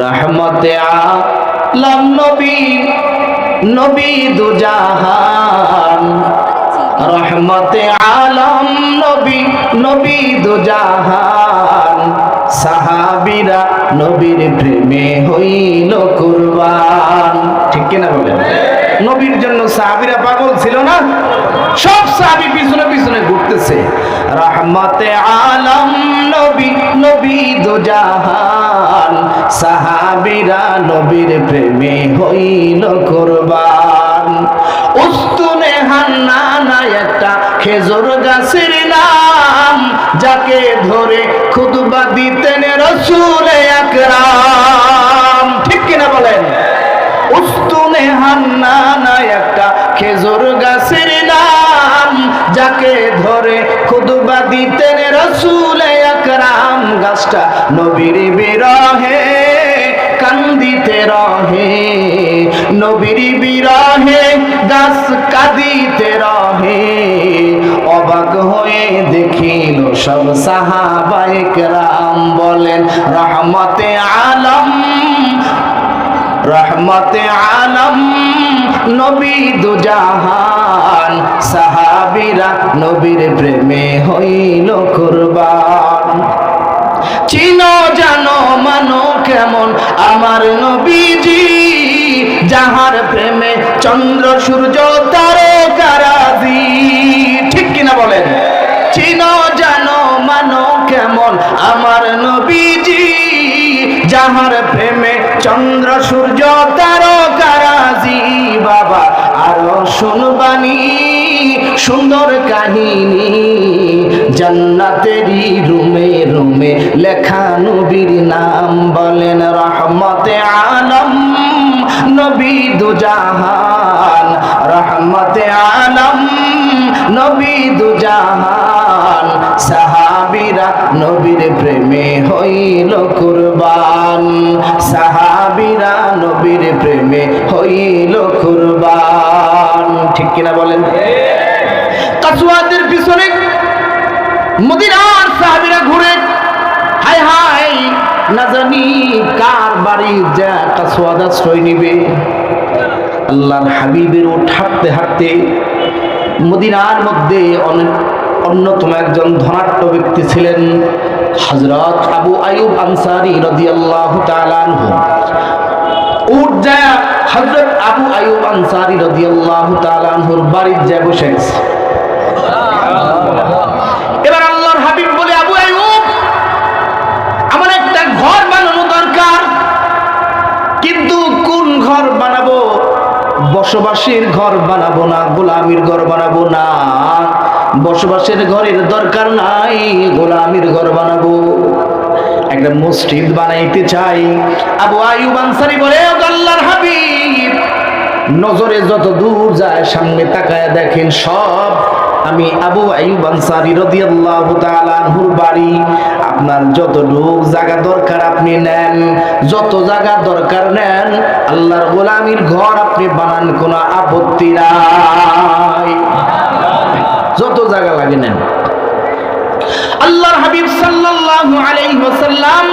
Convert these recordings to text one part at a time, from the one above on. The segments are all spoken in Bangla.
রহমতে আলম নবী নবী দুজাহান রহমতে আলম নবী নবী দুজাহান সাহাবিরা নবীর প্রেমে হইল কুরবান। ঠিক কিনা বলেন? নবীর জন্য সাহাবিরা পাগল ছিল না? সব সাহাবি পিছনে পিছনে ঘুরতেছে। রহমতে আলম নবীর প্রেমে হইল কুরবান। উস্তুনে হান্নানা একটা খেজুর গাছের নাম, যাকে ধরে খুতবা দিতেন রসুল আকরাম। ঠিক কিনা বলেন? উস্তুনে হান্নানা একটা খেজুর গাছের নাম, যাকে ধরে খুতবা দিতেন রসুল গাছটা নবীর বিরহে, কান্দিতে রহে। নবীর বিরহে, গাছ কাঁদিতে রহে। অবাক হয়ে দেখিল সব সাহাবাইক রাম বলেন, রহমতে আলম রহমতে আলম, নবী দুজাহান। সাহাবিরা নবীর প্রেমে হইল কুরবান। চিনো জানো, মানো কেমন? আমার নবীজি, যাহার প্রেমে চন্দ্র, সূর্য তারকারাজি ঠিক কিনা বলেন? চিনো জানো, মানো কেমন? আমার নবীজি, যাহার প্রেমে চন্দ্র, সূর্য তারকারাজি বাবা, আরও শুনবানি, সুন্দর কাহিনী। জান্নাতেরই রুমে লেখা নবীর নাম বলেন রহমতে আলম, নবী দুজাহান। রহমতে আলম, নবী দুজাহান। সাহাবিরা নবীর প্রেমে হইল কুরবান। সাহাবিরা নবীর প্রেমে হইল কুরবান। ঠিক কিনা বলেন? কাসুয়াদের পিছনে মদিনার সাহাবিরা ঘুরে না জানি কার বাড়ি যা কাসুয়াদ আশ্রয় নিবে। আল্লাহর হাবিবের ওঠ হাঁটতে হাঁটতে মদিনার মধ্যে অনেক অন্যতম একজন ধনাঢ্য ব্যক্তি ছিলেন হজরত আবু আয়ুব আনসারি তাআলা আনহু। উঠ যায় হজরত আবু আয়ুব আনসারি রদি আল্লাহ আনহুর বাড়ির যায় বসে এবার আল্লাহর হাবিব ঘর বানাবো, বসবাসের ঘর বানাবো না, গোলামির ঘর বানাবো না। বসবাসের ঘরের দরকার নাই, গোলামির ঘর বানাবো। একটা মসজিদ বানাইতে চাই। আবু আয়ুব আনসারি বলে, "ও আল্লাহর হাবিব, নজরে যত দূর যায়, সামনে তাকায় দেখেন সব আমি আবু আইয়ুব আনসারী রাদিয়াল্লাহু তাআলা আনহুর বাড়ি। আপনার যত লোক জায়গা দরকার আপনি নেন। যত জায়গা দরকার নেন, আল্লাহর গোলামির ঘর আপনি বানান, কোনো আপত্তি নাই। যত জায়গা লাগে নেন। আল্লাহর হাবিব সাল্লাল্লাহু আলাইহি ওয়াসাল্লাম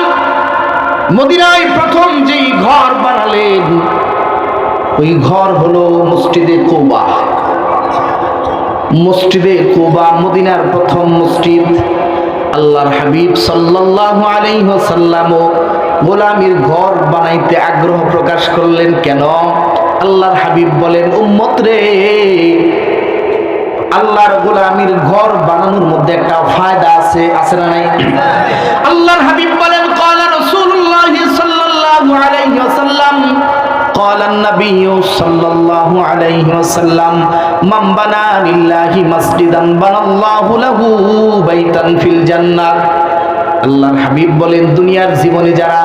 মদিনায় প্রথম যেই ঘর বানালেন, ওই ঘর হলো মসজিদে কোবা। মসজিদে কোবা, মদিনার প্রথম মসজিদ। আল্লাহর হাবিব সাল্লাল্লাহু আলাইহি ওয়াসাল্লাম গোলামীর ঘর বানাইতে আগ্রহ প্রকাশ করলেন। কেন? আল্লাহর হাবিব বলেন, উম্মত রে, আল্লাহর গোলামীর ঘর বানানোর মধ্যে একটা ফায়দা আছে আছে না নাই? আল্লাহর হাবিব বলেন, ক্বালা রাসূলুল্লাহ সাল্লাল্লাহু আলাইহি ওয়াসাল্লাম قال النبي صلى الله عليه وسلم من بنى لله مسجدا بنى الله له بيتا في الجنة আল্লাহর হাবিব বলেন দুনিয়ার জীবনে যারা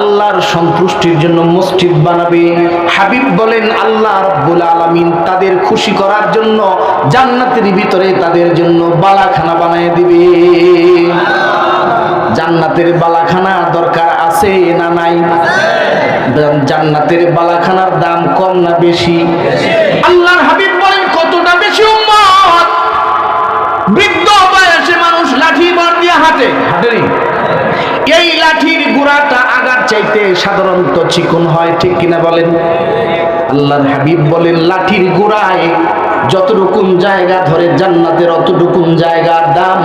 আল্লাহর সন্তুষ্টির জন্য মসজিদ বানাবে হাবিব বলেন আল্লাহ রব্বুল আলামিন তাদের খুশি করার জন্য জান্নাতের ভিতরে তাদের জন্য বালাখানা বানায় দিবে জান্নাতের বালাখানা দরকার আছে না নাই? জান্নাতের বালাখানার দাম কম না বেশি? আল্লাহর হাবিব বলেন, কতটা বেশি উম্মত? বৃদ্ধ বয়সে মানুষ লাঠি বর দিয়ে হাঁটেনি? এই লাঠির গোড়াটা আগার চাইতে সাধারণত চিকন হয়, ঠিক কিনা বলেন? আল্লাহর হাবিব বলেন, লাঠির গোড়ায় যত রকম জায়গা ধরে জান্নাতের অতটুকুন জায়গার দাম,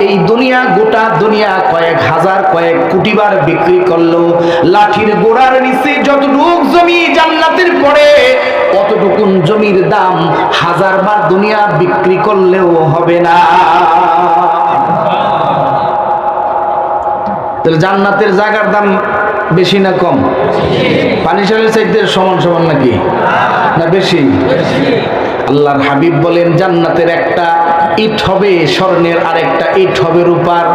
এই দুনিয়া, গোটা দুনিয়া কয়েক হাজার, কয়েক কোটিবার বিক্রি করল। লাঠির গোড়ার নিচে যতটুক জমি জান্নাতের পরে, অতটুকুন জমির দাম হাজারবার দুনিয়া বিক্রি করলেও হবে না। তাহলে জান্নাতের জায়গার দাম বেশি না কম? পানি সালের চাইতে সমান সমান নাকি? না বেশি? আল্লাহর হাবিব বলেন, জান্নাতের একটা ইট হবে, স্বর্ণের আর একটা ইট হবে রূপার।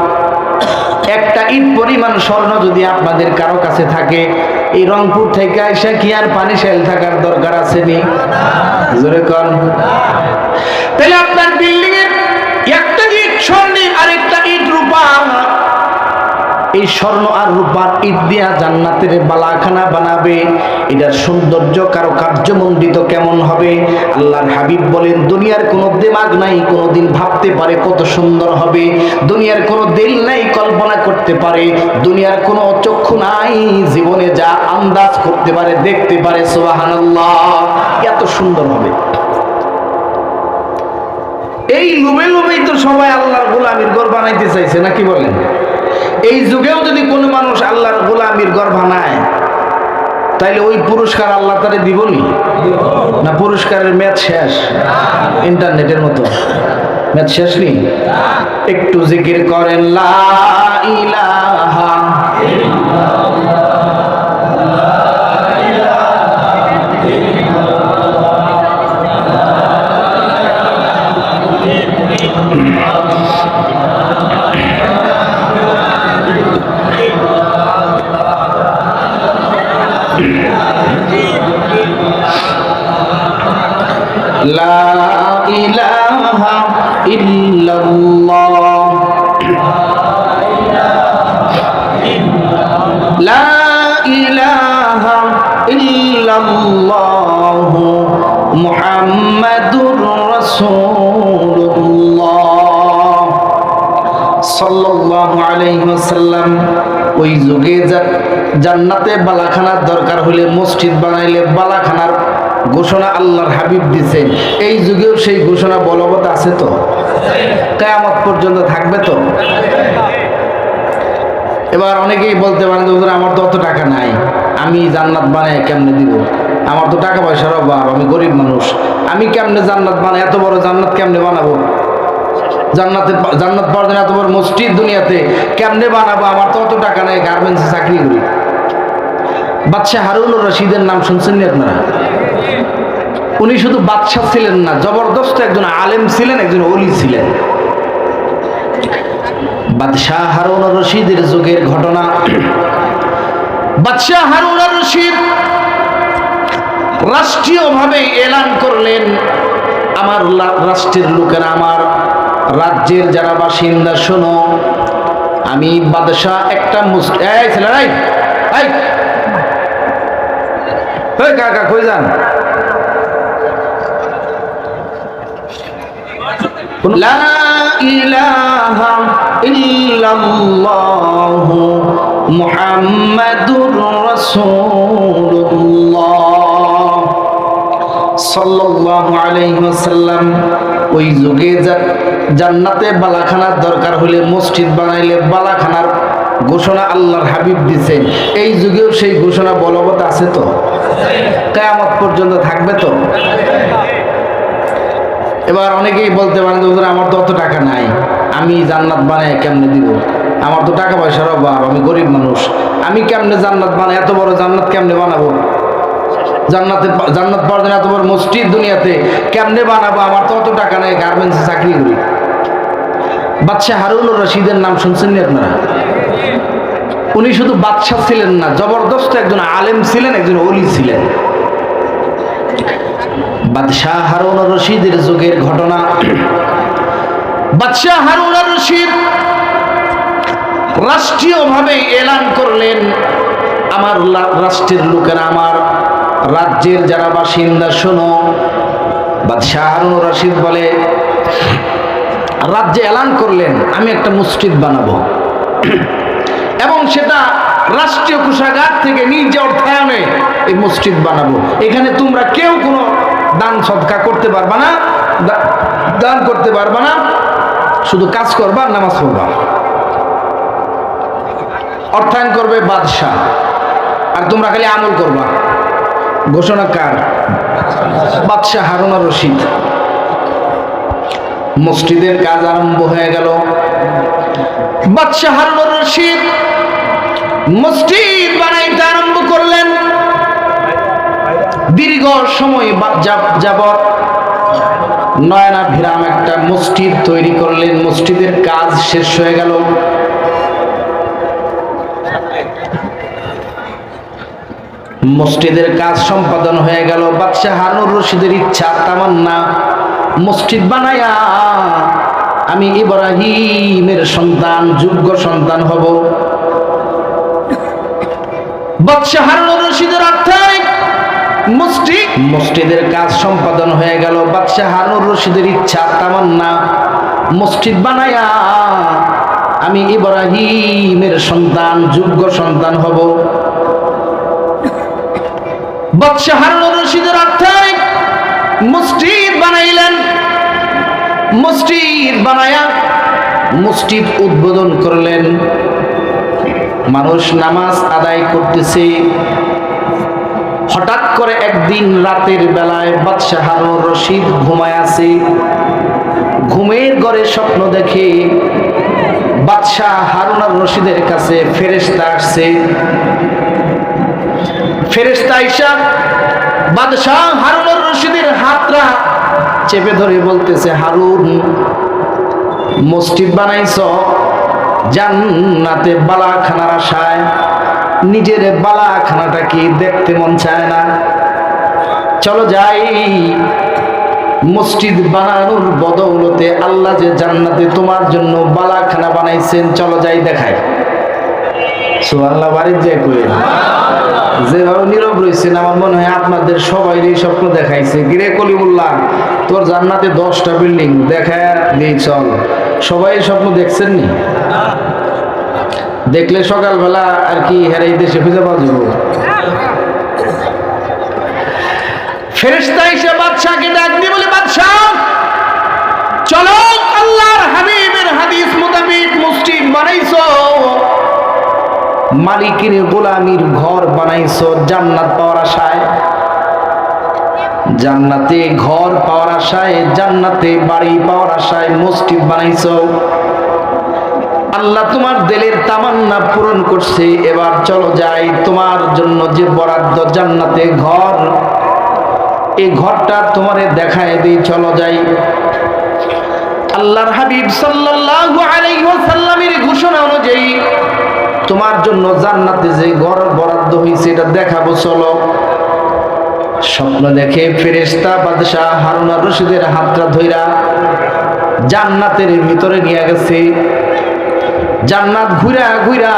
একটা ইট পরিমাণ স্বর্ণ যদি আপনাদের কারও কাছে থাকে, এই রংপুর থেকে আইসা কি আর পানি সেল থাকার দরকার আছে নি? আপনার বিল্ডিং স্বর্ণ আর রূপার ইট দিয়া জান্নাতের বালাখানা বানাবে। এটার সৌন্দর্য কারও কার্যমণ্ডিত কেমন হবে? আল্লাহর হাবিব বলেন, দুনিয়ার কোনো দেমাগ নাই, কোনোদিন ভাবতে পারে কত সুন্দর হবে। দুনিয়ার কোনো দিল নাই, কল্পনা করতে পারে। দুনিয়ার কোনো চক্ষু নাই, জীবনে যা আন্দাজ করতে পারে, দেখতে পারে সোহানাল্লাহ এত সুন্দর হবে। এই লোভে লোভেই তো সবাই আল্লাহর গোলামির ঘর বানাইতে চাইছে, নাকি বলেন? এই যুগেও যদি কোনো মানুষ আল্লাহর গোলামির গর্ভ বানায় তাইলে ওই পুরস্কার আল্লাহ তারে দিবনি? না পুরস্কারের ম্যাচ শেষ? ইন্টারনেটের মতো। ম্যাচ শেষ নেই একটু জিকির করেন, লা ইলাহা ওই যুগে জান্নাতে বালাখানার দরকার হলে মসজিদ বানাইলে বালাখানার ঘোষণা আল্লাহর হাবিব দিছে। এই যুগেও সেই ঘোষণা বলবৎ আছে তো? কেয়ামত পর্যন্ত থাকবে তো? এবার অনেকেই বলতে পারেন যে আমার তো অত টাকা নাই। আমি জান্নাত বানাই কেমনে দিব? আমার তো টাকা পয়সার অভাব, আমি গরিব মানুষ। আমি কেমনে জান্নাত বানাই এত বড় জান্নাত কেমনে বানাবো? জান্নাতে জান্নাত পাওয়ার জন্য এত বড় মসজিদ দুনিয়াতে কেমনে বানাবো? আমার তো অত টাকা নেই, গার্মেন্টসে চাকরি করি। বাদশাহ হারুনুর রশিদের নাম শুনছেন নি আপনারা? উনি শুধু বাদশাহ ছিলেন না, জবরদস্ত একজন আলেম ছিলেন, একজন অলি ছিলেন। বাদশাহ হারুন রশিদের যুগের ঘটনা। বাদশাহ হারুন রশিদ রাষ্ট্রীয়ভাবে এলান করলেন। আমার রাষ্ট্রের লোকেরা আমার রাজ্যের যারা বাসিন্দা, শোনো, আমি বাদশাহ একটা মুসলিম ছেলে কাকা, কই যান? লা ইলাহা ইল্লাল্লাহ মুহাম্মাদুর রাসূলুল্লাহ। সাল্লাল্লাহু আলাইহি ওই যুগে জান্নাতে বালাখানার দরকার হলে মসজিদ বানাইলে বালাখানার ঘোষণা আল্লাহর হাবিব দিছে। এই যুগেও সেই ঘোষণা বলবৎ আছে তো? কেয়ামত পর্যন্ত থাকবে তো? এবার অনেকেই বলতে পারেন যে আমার তো অত টাকা নাই, আমি জান্নাত বানাই কেমনে দিব? আমার তো টাকা পয়সার অভাব, আমি গরিব মানুষ, আমি কেমনে জান্নাত বানাই, এত বড় জান্নাত কেমনে বানাবো? জান্নাতে, জান্নাত পাওয়ার জন্য এত বড় মসজিদ দুনিয়াতে কেমনে বানাবো? আমার তো অত টাকা নেই গার্মেন্টসে চাকরি করি। বাদশাহ হারুনুর রশিদের নাম শুনছেন নি আপনারা? উনি শুধু বাদশাহ ছিলেন না, জবরদস্ত একজন আলেম ছিলেন, একজন অলি ছিলেন। বাদশাহ হারুন রশিদের যুগের ঘটনা। বাদশাহ হারুন রশিদ রাষ্ট্রীয়ভাবে এলান করলেন। আমার রাষ্ট্রের লোকেরা আমার রাজ্যের যারা বাসিন্দা, শোনো। বাদশাহ হারুন রশিদ বলে, রাজ্যে এলান করলেন, আমি একটা মসজিদ বানাবো। এবং সেটা রাষ্ট্রীয় কোষাগার থেকে নিজ অর্থায়নে এই মসজিদ বানাবো। এখানে তোমরা কেউ কোনো দান সদকা করতে পারবা না দান করতে পারবা না, শুধু কাজ করবা, নামাজ পড়বা। অর্থায়ন করবে বাদশাহ। আর তোমরা খালি আমল করবা। ঘোষণা কার? বাদশাহ হারুনা রশিদ। মসজিদের কাজ আরম্ভ হয়ে গেল। বাদশাহ হারুনা রশিদ মসজিদ বানাইতে আরম্ভ করলেন। দীর্ঘ সময় যাবত নয়না ভিরাম একটা মসজিদ তৈরি করলেন, মসজিদের কাজ শেষ হয়ে গেল। মসজিদের কাজ সম্পাদন হয়ে গেল, বাদশাহ হারুন রশিদের ইচ্ছা, তামান্না, মসজিদ বানায়া আমি ইব্রাহিমের সন্তান, যোগ্য সন্তান হব। বাদশাহ হারুন রশিদের অর্থাৎ মসজিদ? মসজিদের কাজ সম্পাদন হয়ে গেল। বাদশাহ হারুন রশিদের ইচ্ছা, তামান্না। মসজিদ বানায়া আমি ইব্রাহিমের সন্তান, যোগ্য সন্তান হব। বাদশাহ হারুন রশিদের অর্থাৎ মসজিদ বানাইলেন। মসজিদ বানায়া মসজিদ উদ্বোধন করলেন। মানুষ নামাজ আদায় করতেছে। করে একদিন রাতের বেলায় বাদশাহ রশিদ ঘুমায় আছে। ঘুমের ঘরে স্বপ্ন দেখে বাদশাহ হারুন আর রশিদের কাছে ফেরেশতা আসছে। ফেরেশতা আইসা, বাদশাহ, হারুন আর রশিদের হাতটা চেপে ধরে বলতেছে, হারুন, মসজিদ বানাইছ, জান্নাতে বালাখানার আশায় নিজের বালাখানাটা কি দেখতে মন চায় না? চলো যাই। মসজিদ বানানোর বদৌলতে আল্লাহ যে জান্নাতে তোমার জন্য বালাখানা বানাইছেন, চলো যাই দেখায় কই? যেভাবে নীরব আমার মনে হয় আপনাদের সবাই স্বপ্ন দেখাইছে। তোর জান্নাতে দশটা বিল্ডিং চল। সবাই স্বপ্ন দেখছেন নি? দেখলে সকালবেলা আর কি হেরাই দেশে খুঁজে পাওয়া যাব। ফেরেশতা এসে ডাক দিয়ে বলে, বাদশাহ, চলো আল্লাহর হাবিবের হাদিস মোতাবেক বানাইছো। মালিকের গোলামির ঘর বানাইছো, জান্নাত পাওয়ার আশায়। জান্নাতে ঘর পাওয়ার আশায়, জান্নাতে বাড়ি পাওয়ার আশায় মসজিদ বানাইছো। আল্লাহ তোমার দিলের তামান্না পূরণ করছে। এবার চলো যাই তোমার জন্য যে বরাদ্দ জান্নাতে ঘর। এই ঘরটা তোমারে দেখায় দিই, চলো যাই। আল্লাহর হাবিব সাল্লাল্লাহু আলাইহি ওয়াসাল্লামের ঘোষণা অনুযায়ী তোমার জন্য জান্নাতে যে ঘর বরাদ্দ হয়েছে এটা দেখাবো, চলো। স্বপ্ন দেখে ফেরেশতা বাদশাহ হারুন আর রশিদের হাতটা ধইরা জান্নাতের ভিতরে নিয়ে গেছে। জান্নাত ঘুরা ঘুরা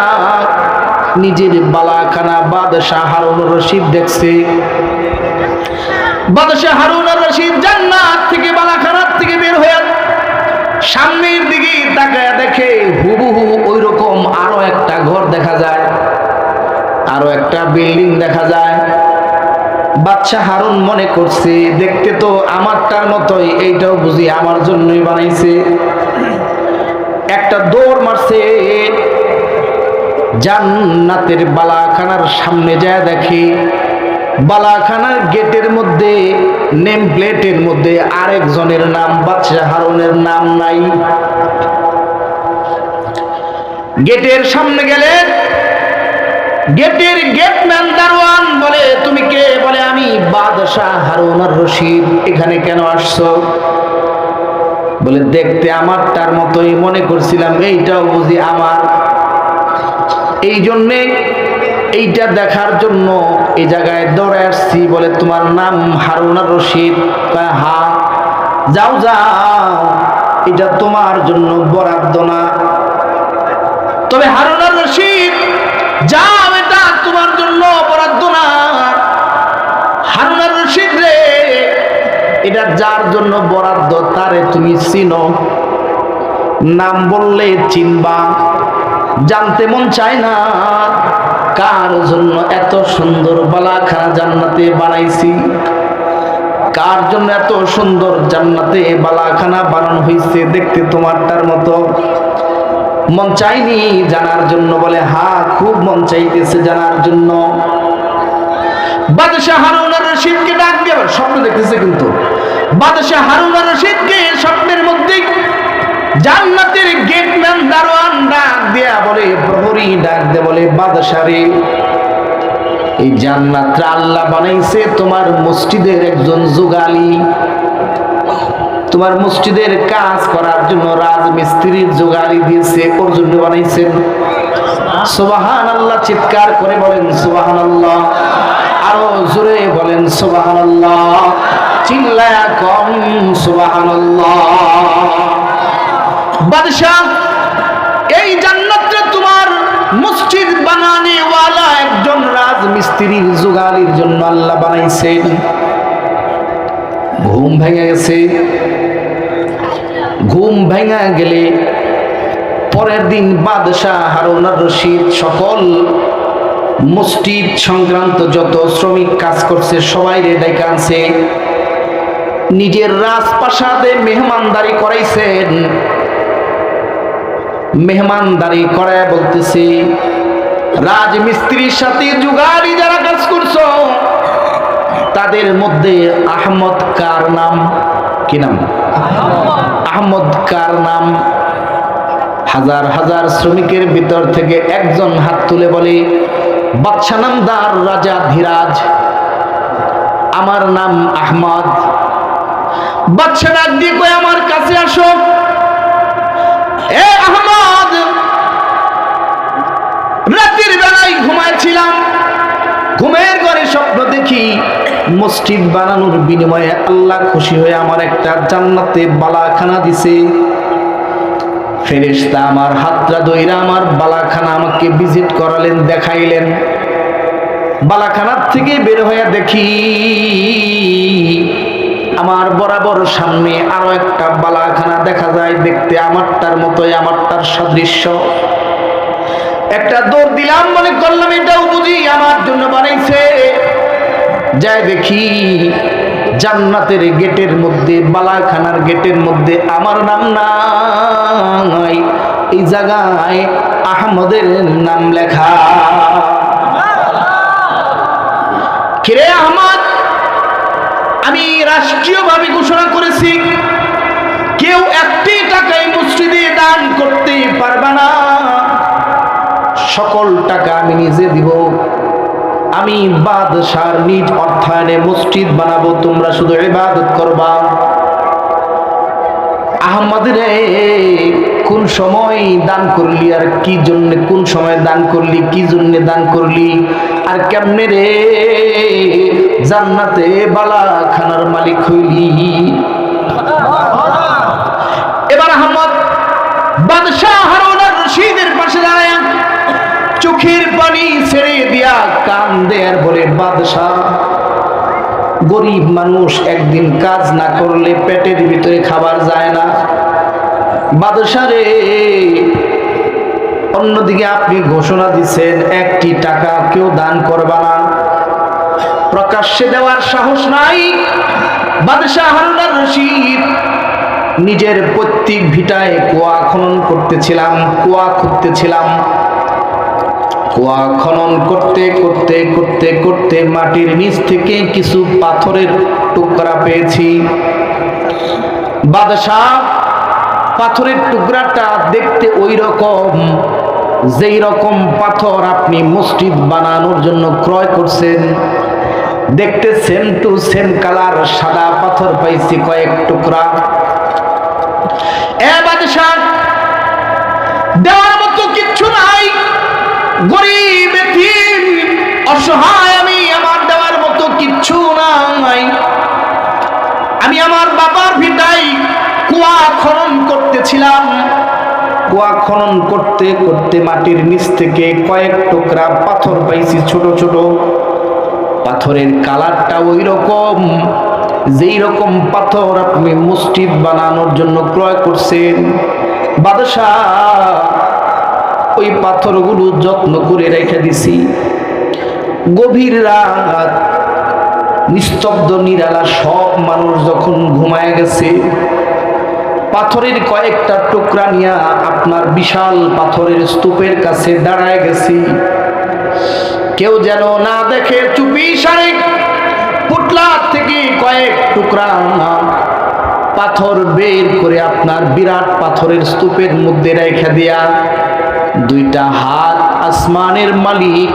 নিজের বালাখানা বাদশাহ হারুন রশিদ দেখছে। বাদশাহ হারুন রশিদ জান্নাত থেকে বালাখানার থেকে বের হয়ে সামনের দিকে তাকায় দেখে হুবহু ওই রকম আরও একটা ঘর দেখা যায়, আরও একটা বিল্ডিং দেখা যায়। বাচ্চা হারুন মনে করছে, দেখতে তো আমারটার মতোই, এইটাও বুঝি আমার জন্যই বানাইছে। একটা দৌড় মারছে। জান্নাতের বালাখানার সামনে যায় দেখে, বালাখানার গেটের মধ্যে, নেম প্লেটের মধ্যে আরেকজনের নাম, বাদশাহ হারুনের নাম নাই। গেটের সামনে গেলে, গেটের গেটম্যান দারোয়ান বলে, তুমি কে? বলে, আমি বাদশাহ হারুন আর রশিদ। এখানে কেন আসছো? বলে, দেখতে আমারটার মতোই মনে করছিলাম, এইটাও বুঝি আমার। এই জন্যে এইটা দেখার জন্য এই জায়গায় দৌড়ে আসছি, বলে, তোমার নাম হারুনা রশিদ। হা, যাও যাও, এটা তোমার জন্য বরাদ্দ না। তবে হারুনা রশিদ, যাও এটা যার জন্য বরাদ্দ, তারে তুমি চিনো। নাম বললে চিনবা। জানতে মন চায় না, কার জন্য এত সুন্দর বালাখানা জান্নাতে বানাইছি? কার জন্য এত সুন্দর জান্নাতে বালাখানা বানানো হয়েছে দেখতে তোমারটার মতো? মন চাইনি জানার জন্য বলে, হা, খুব মন চাইতেছে জানার জন্য। বাদশাহ হারুন রশিদকে ডাক দিয়ে স্বপ্ন দেখতেছে কিন্তু। বাদশাহ হারুন আর রশিদকে স্বপ্নের মধ্যে জান্নাতের গেটম্যান দারোয়ান ডাক দেয়া বলে, প্রহরী ডাক দে বলে, বাদশাহ রে, এই জান্নাতটা আল্লাহ বানাইছে তোমার মসজিদের একজন যুগালি। তোমার মসজিদের কাজ করার জন্য রাজমিস্ত্রির জোগাড়ি দিয়েছে, ওর জন্য বানাইছেন। সুবাহান আল্লাহ চিৎকার করে বলেন সুবাহান আল্লাহ আরও জোরে বলেন সুবাহান আল্লাহ চিল্লায়া কম সুবাহান আল্লাহ বাদশাহ, এই জান্নাতটা তোমার মসজিদ বানানেওয়ালা একজন রাজমিস্ত্রির জোগাড়ির জন্য আল্লাহ বানাইছেন। ঘুম ভেঙে গেছে। ঘুম ভেঙে গেলে পরের দিন বাদশাহ হারুন আর রশিদ সকল মসজিদ সংক্রান্ত যত শ্রমিক কাজ করছে সবাই রে ডাইকা আনছে। নিজের রাজপ্রাসাদে মেহমানদারি করাইছেন। মেহমানদারি করায় বলতেছি, রাজমিস্ত্রির সাথে যুগাড়ি যারা কাজ করছ, তাদের মধ্যে আহমদ কার নাম? কি নাম? আহমদ কার নাম? হাজার হাজার শ্রমিকের ভিতর থেকে একজন হাত তুলে বলে বাদশা নামদার রাজা ধীরাজ, আমার নাম আহমদ। বাদশা ডাক দিয়ে কই আমার কাছে আসো। এ আহমদ, রাতের বেলায় ঘুমাইছিলাম। ঘুমের ঘরে স্বপ্ন দেখি মসজিদ বানানোর বিনিময়ে আল্লাহ খুশি হয়ে আমার একটা জান্নাতে বালাখানা দিছে। ফেরেশতা আমার হাতটা দইরা আমার বালাখানা আমাকে ভিজিট করালেন, দেখাইলেন। বালাখানার থেকে বের হয়ে দেখি আমার বরাবর সামনে আরও একটা বালাখানা দেখা যায়। দেখতে আমারটার মতোই, আমারটার সাদৃশ্য। একটা দৌড় দিলাম, মনে করলাম এটাও বুঝি আমার জন্য বানাইছে। যাই দেখি, জান্নাতের গেটের মধ্যে, বালাখানার গেটের মধ্যে আমার নাম নাই। এই জায়গায় আহমদের নাম লেখা। কিরে আহমদ আমি রাষ্ট্রীয়ভাবে ঘোষণা করেছি, কেউ একটি টাকাই মসজিদে দান করতে পারবে না। সকল টাকা আমি নিজে দিব। আমি বাদশার নিজ অর্থায়নে মসজিদ বানাবো, তোমরা শুধু ইবাদত করবা। আহমদ রে সময় দান করলি, আর কি জন্য, কোন সময় দান করলি, কি জন্য দান করলি, আর কেমনে রে জান্নাতে বালা খানার মালিক হইলি? এবার আহমদ বাদশাহ হারুন রশিদের পাশে দাঁড়ায় চোখের পানি ছেড়ে দিয়া কান দেয়ার বলে, বাদশাহ, গরিব মানুষ একদিন কাজ না করলে পেটের ভিতরে খাবার যায় না। বাদশাহ রে অন্যদিকে আপনি ঘোষণা দিচ্ছেন, একটি টাকা কেউ দান করবা না। প্রকাশ্যে দেওয়ার সাহস নাই। বাদশাহ হারুনার রশিদ নিজের পৈতৃক ভিটায় কুয়া খনন করতেছিলাম, কুয়া খুঁড়তেছিলাম। কুয়া খনন করতে করতে করতে করতে মাটির নিচ থেকে কিছু পাথরের টুকরা পেয়েছি। বাদশাহ পাথরের টুকরাটা দেখতে ওই রকম যেই রকম পাথর আপনি মসজিদ বানানোর জন্য ক্রয় করছেন, দেখতে সেম টু সেম কালার সাদা পাথর পাইছি কয়েক টুকরা। আমি আমার দেওয়ার মতো কিচ্ছু নাই। আমি আমার বাবার ভিটাই কুয়া খনন করতেছিলাম কুয়া খনন করতে করতে মাটির নিচ থেকে কয়েক টুকরা পাথর পাইছি ছোট ছোট। পাথরের কালারটা ওই রকম যেই রকম পাথর আপনি মসজিদ বানানোর জন্য ক্রয় করছেন, বাদশাহ, ওই পাথরগুলো যত্ন করে রেখে দিছি। গভীর রাত, নিস্তব্ধ, নিরালা সব মানুষ যখন ঘুমায় গেছে পাথরের কয়েকটা টুকরা নিয়ে আপনার বিশাল পাথরের স্তূপের কাছে দাঁড়ায় গেছি। কেউ যেন না দেখে চুপি সারে পুটলা থেকে কয়েক টুকরা পাথর বের করে আপনার বিরাট পাথরের স্তূপের মধ্যে রেখে দেয়া। দুইটা হাত আসমানের মালিক।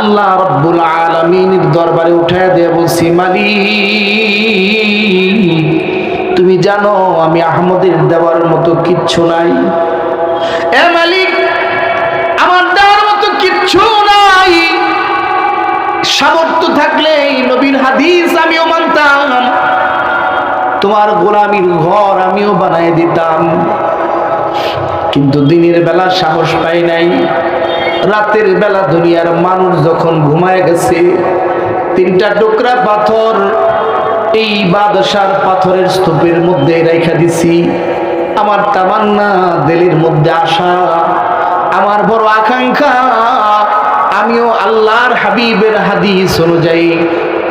আল্লাহ রব্বুল আলমিনের দরবারে উঠায় দিয়ে বলছি, মালিক তুমি জানো, আমি আহমদের দেওয়ার মতো কিচ্ছু নাই। এ মালিক, আমার দেওয়ার মতো কিচ্ছু নাই। সামর্থ্য থাকলে নবীর হাদিস আমিও মানতাম। তোমার গোলামির ঘর আমিও বানাই দিতাম। কিন্তু দিনের বেলা সাহস পাই নাই। রাতের বেলা দুনিয়ার মানুষ যখন ঘুমায় গেছে, তিনটা টুকরা পাথর এই বাদশার পাথরের স্তূপের মধ্যে রেখা দিছি। আমার তামান্না দিলের মধ্যে আশা আমার বড় আকাঙ্ক্ষা, আমিও আল্লাহর হাবিবের হাদিস অনুযায়ী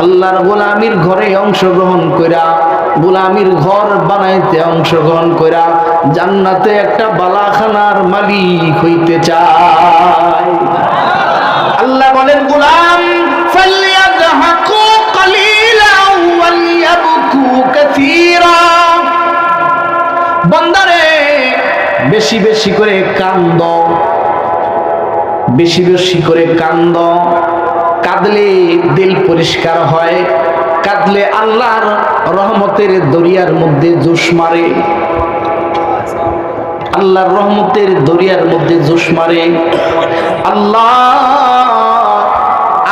আল্লাহর গোলামির ঘরে অংশগ্রহণ কইরা, গোলামির ঘর বানাইতে অংশগ্রহণ কইরা জান্নাতে একটা বালাখানার মালিক হইতে চায় আল্লাহ বলেন, গোলাম বান্দারে, বেশি বেশি করে কান্দ, বেশি বেশি করে কান্দ। কাঁদলে দিল পরিষ্কার হয়, কাঁদলে আল্লাহর রহমতের দরিয়ার মধ্যে জোশ মারে। আল্লাহর রহমতের দরিয়ার মধ্যে জোশ মারে। আল্লাহ,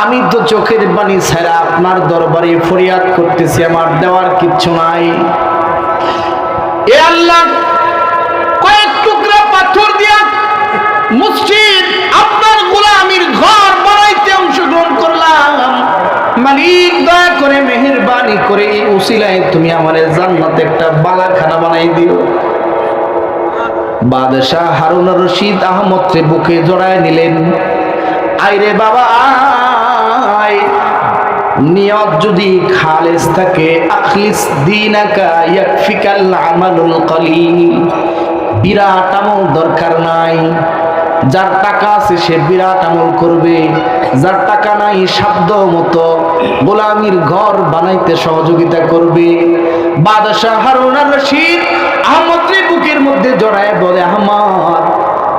আমি তো চোখের বাণী ছাড়া আপনার দরবারে ফরিয়াদ করতেছি, আমার দেওয়ার কিচ্ছু নাই। এ আল্লাহ, কয়েক টুকরা পাথর দিয়া মসজিদ আপনার গোলামির ঘর বানাইতে অংশগ্রহণ করলাম। মালিক, দয়া করে মেহেরবানি করে এই উসিলায় তুমি আমার জান্নাতে একটা বালাখানা বানাই দিও। বাদশাহ হারুন রশিদ আহমদ রে বুকে জড়ায় নিলেন। আইরে বাবা, আয়। নিয়ত যদি খালেস থাকে, আখলিস দিনাকা ইয়াকফিকাল আমালুল কলিল। বিরাট আমল দরকার নাই। যার টাকা আছে সে বিরাট আমল করবে। যার টাকা নাই শব্দ মতো গোলামির ঘর বানাইতে সহযোগিতা করবে। বাদশাহ হারুন আর রশিদ আহমদের বুকের মধ্যে জড়ায় বলে, আহমদ,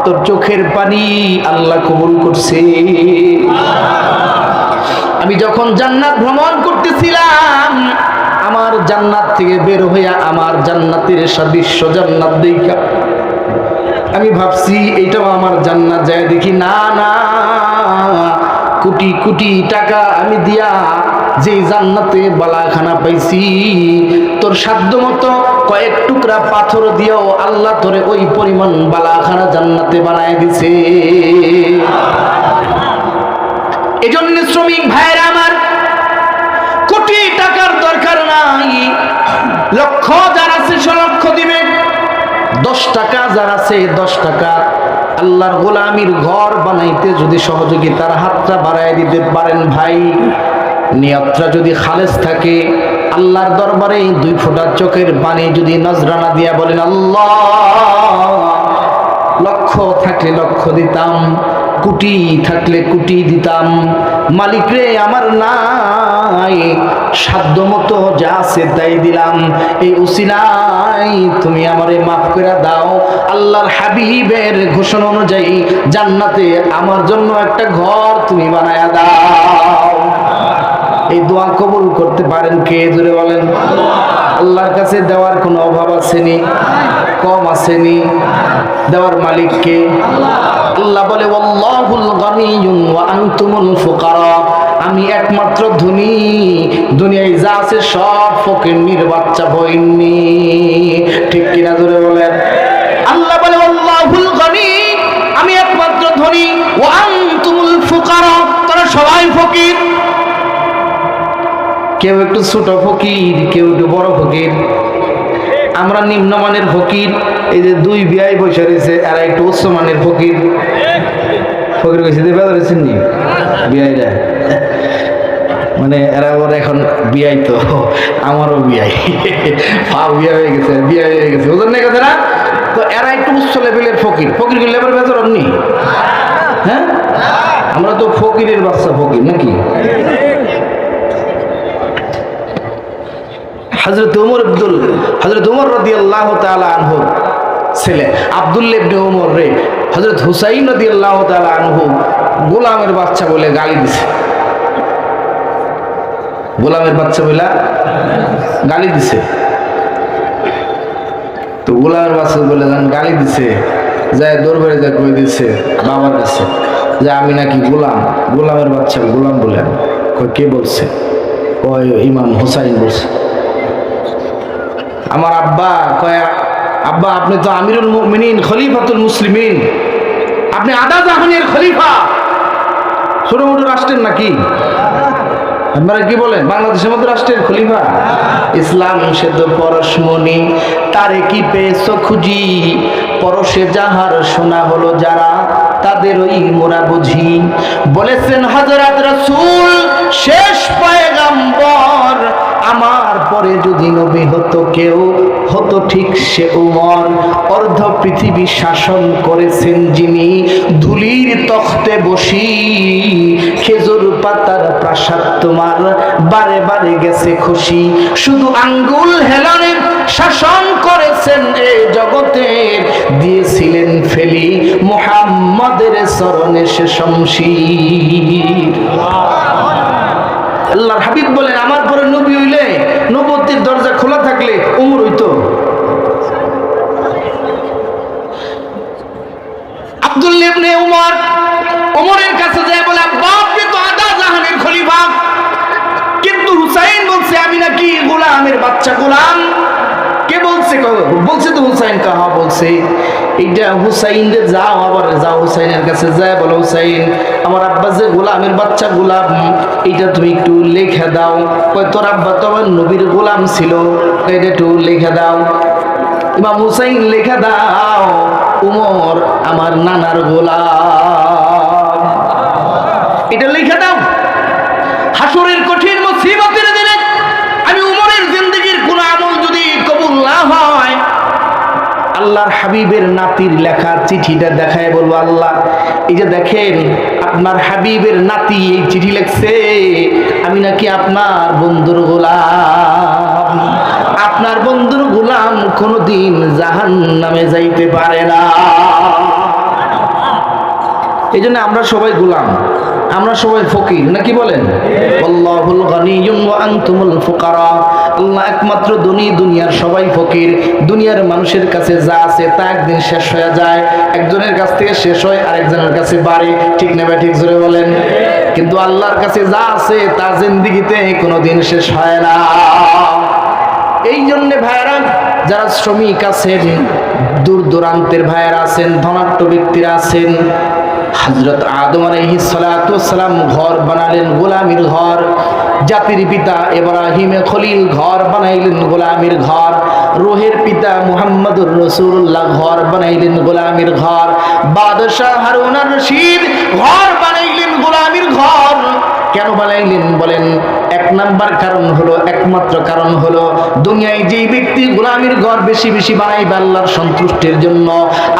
তোর চোখের পানি আল্লাহ কবুল করছে। আমি যখন জান্নাত ভ্রমণ করতেছিলাম, আমার জান্নাত থেকে বের হইয়া আমার জান্নাতের সাদৃশ্য জান্নাত দেখা আমি ভাবছি এইটাও আমার জান্নাত যায় দেখি, না না, কোটি কোটি টাকা আমি দিয়া যে জান্নাতে বালাখানা পাইছি, তোর সাধ্য মতো কয়েক টুকরা পাথর দিয়েও আল্লাহ তোরে ওই পরিমাণ বালাখানা জান্নাতে বানায় দিছে। এজন্য শ্রমিক ভাইরা আমার, কোটি টাকার দরকার নাই। লক্ষ যার আছে সে লক্ষ দিবে। দশ টাকা যার আছে দশ টাকা। আল্লাহর গোলামির ঘর বানাইতে যদি সহযোগিতার হাতটা বাড়ায় দিতে পারেন ভাই। নিয়তটা যদি খালেস থাকে, আল্লাহর দরবারে দুই ফোঁটা চোখের পানি যদি নজরানা দিয়া বলেন, আল্লাহ, লক্ষ থাকলে লক্ষ দিতাম কুটি থাকলে কুটি দিতাম। মালিক রে, আমার নাই। সাধ্য মতো যা আছে তাই দিলাম। এই উসিলাই তুমি আমারে মাফ করে দাও। আল্লাহর হাবিবের ঘোষণা অনুযায়ী জান্নাতে আমার জন্য একটা ঘর তুমি বানায়া দাও। এই দোয়া কবুল করতে পারেন কে? জুড়ে বলেন। আল্লাহর কাছে দেওয়ার কোনো অভাব আসেনি, কম আসেনি। দেওয়ার মালিককে আল্লাহ বলে ওয়াল্লাহুল গানিয়ুন ওয়া আনতুমুল ফুকারা। আমি একমাত্র ধনী, দুনিয়ায় যা আছে সব ফকিন্নির বাচ্চা বইননি। ঠিক কিনা জোরে বলেন? আল্লাহ বলে, আল্লাহুল গনি আমি একমাত্র ধনী, ওয়া আনতুমুল ফুকারা। তারা সবাই ফকির। কেউ একটু ছোট ফকির, কেউ একটু বড় ফকির। আমরা নিম্নমানের ফকির। এই যে দুই বিয়াই বসে রয়েছে, এরা একটু উচ্চমানের ফকির। ফকির কইছে যে বেদর চিনি বিয়াইরা। মানে এরা ওর এখন বিয়াই তো, আমারও বিয়াই। পা বিয়া হয়ে গেছে, বিয়া হয়ে গেছে। ওদের না কথা না, তো এরা একটু উচ্চ লেভেলের ফকির। ফকির কি লেভেল বেতর আপনি হ্যাঁ? আমরা তো ফকিরের বাচ্চা ফকির নাকি? হজরত উমর আব্দুল হজরত উমর রদি আল্লাহ আনহু ছেলে আবদুল্লা ইবনে উমর রে। হজরত হুসাইন রদি আল্লাহ আনহু গোলামের বাচ্চা বলে গালি দিছে। গোলামের বাচ্চা বলে গালি দিছে। তো গোলামের বাচ্চা বলে গালি দিছে। যায় দরবারে যা কই দিছে, বাবার কাছে। যে আমি নাকি গোলাম। গোলামের বাচ্চা গোলাম বলে কে বলছে? ওই ইমাম হুসাইন বলছে। আমার আব্বা কয় আব্বা, আপনি তো আমিরুল মুমিনিন, খলিফাতুল মুসলিমিন। আপনি আদা জাহানের খলিফা। ছোট মোটো রাষ্ট্রের নাকি? আপনারা কি বলেন? বাংলাদেশের মতো রাষ্ট্রের খলিফা? ইসলাম সে তো পরশমণি, তারে কি পেয়েছ খুঁজি? পরশে যাহার শোনা হলো যারা, তাদের ওই মোরা বুঝি। বলেছেন হজরত রসুল, শেষ পয়গাম্বর পরে যদি নবী হতো কেউ, হতো ঠিক সে উমর। অর্ধ পৃথিবী শাসন করেছেন যিনি, ধুলির তখতে বসি, খেজুর পাতার প্রাসাদ তোমার, বারে বারে গেছে খুশি। শুধু আঙ্গুল হেলানে শাসন করেছেন এ জগতের দিয়েছিলেন ফেলি মোহাম্মদের চরণে সে শমশীর আল্লাহর হাবিব বলেন, আমার পরে নবী হইলে নবতির দরজা খোলা থাকলে উমর হইতো। আব্দুল ইবনে উমর, উমরের কাছে যায় বলে আপনি তো আদা জাহানের খলিফা। কিন্তু হুসাইন বলছে, আমি নাকি গোলামের বাচ্চা গোলাম। কে বলছে? বলছে তো হুসাইন, কাহা বলছে? এইটা হুসাইন রে যাও আবার যাও হুসাইনের কাছে যায়, বলো, হুসাইন, আমার আব্বা যে গোলামের বাচ্চা গোলাম, এইটা তুমি একটু লেখা দাও। কয়, তোর আব্বা তো আমার নবীর গোলাম ছিল। এটা একটু লেখা দাও। ইমাম হুসাইন, লেখা দাও, উমর, আমার নানার গোলাম। আল্লাহর হাবিবের নাতির লেখা চিঠিটা দেখায় বলব, আল্লাহ, এই যে দেখেন, আপনার হাবিবের নাতি এই চিঠি লেখছে, আমি নাকি আপনার বন্ধুর গোলাম। আপনার বন্ধুর গোলাম কোনোদিন জাহান নামে যাইতে পারে না। এই জন্য আমরা সবাই গোলাম। আমরা সবাই ফকির নাকি বলেন? আল্লাহুল গনিয়ুম ওয়া আনতুমুল ফুকারা। আল্লাহ একমাত্র ধনী, দুনিয়ার সবাই ফকির। দুনিয়ার মানুষের কাছে যা আছে তা একদিন শেষ হয়ে যায়। একজনের কাছ থেকে শেষ হয়, আরেকজনের কাছে বাড়ে। ঠিক নেবে ঠিক জোরে বলেন? কিন্তু আল্লাহর কাছে যা আছে তা জিন্দিগিতে কোনোদিন শেষ হয় না। এই জন্যে ভাইয়েরা, যারা শ্রমিক আছেন দূর দূরান্তের ভাইয়েরা আছেন, ধনাঢ্য ব্যক্তিরা আছেন হজরত আদম আলহি সালাম ঘর বানালেন গোলামির ঘর, জাতির পিতা এব্রাহিমে খলিল ঘর বানাইলেন গোলামির ঘর, রোহের পিতা মুহাম্মদুর রসুল্লাহ ঘর বানাইলেন গোলামির ঘর, বাদশাহ হারুন রশিদ ঘর বানাইলেন গোলামির ঘর। কেন বানাইলেন বলেন? এক নাম্বার কারণ হলো, একমাত্র কারণ হলো, দুনিয়ায় যেই ব্যক্তি গোলামির ঘর বেশি বেশি বানাইবে আল্লাহর সন্তুষ্টির জন্য,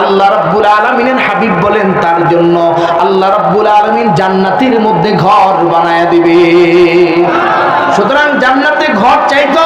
আল্লাহ রাব্বুল আলামিনের হাবিব বলেন তার জন্য, আল্লাহ রাব্বুল আলমিন জান্নাতের মধ্যে ঘর বানায় দিবে। সুতরাং জান্নাতে ঘর চাইতো